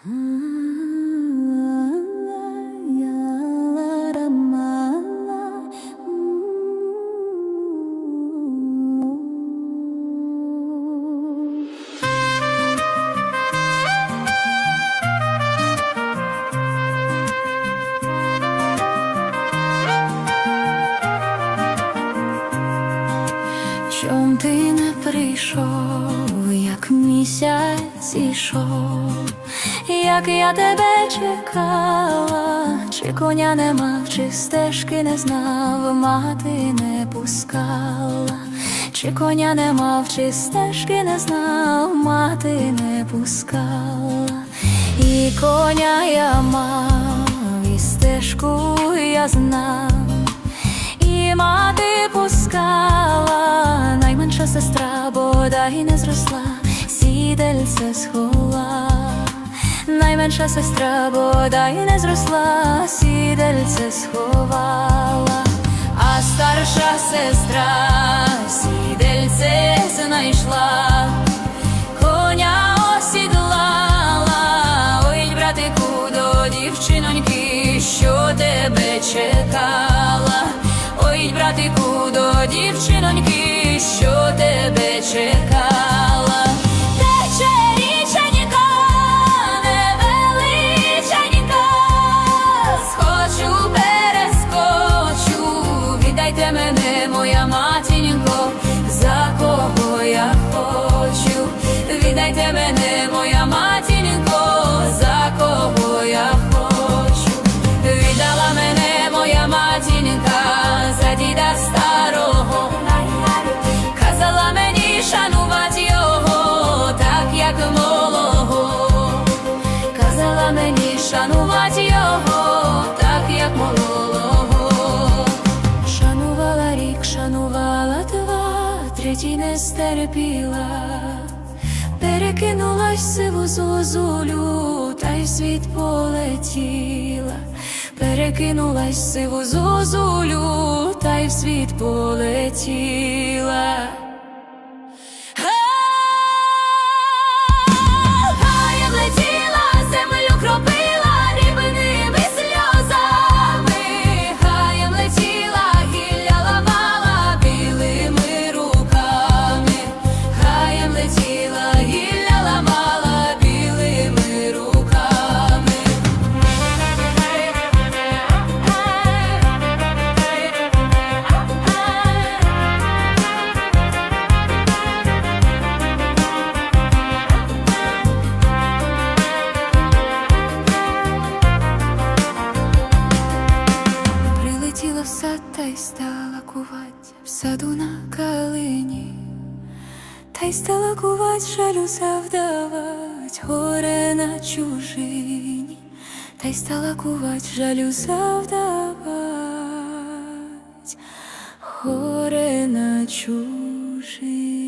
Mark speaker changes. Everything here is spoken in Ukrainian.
Speaker 1: Чом ти не прийшов, як місяць ішов, як я тебе чекала, чи коня не мав, чи стежки не знав, мати не пускала, чи коня не мав, чи стежки не знав, мати не пускала, і коня я мав, і стежку я знав. І мати пускала, сестра бодай не зросла, сідельце сховала, найменша сестра бодай не зросла, сідельце сховала, а старша сестра сідельце знайшла, коня осідлала, ой, братику, до дівчиноньки, що тебе чекала. Ой, братику, до дівчиноньки, мене, моя матінько, за кого я хочу, віддайте мене, моя матінько, за кого я хочу, віддала мене моя матінька за діда старого, казала мені шанувати його, так як малого, казала мені шанувати стерпіла, перекинулась сиву зозулю, та й світ полетіла, перекинулась сиву зозулю, та й в світ полетіла. Сад та й стала кувать в саду на калині, та й стала кувать, жалю завдавать, горе на чужині, та й стала кувать, жалю завдавать, горе на чужині.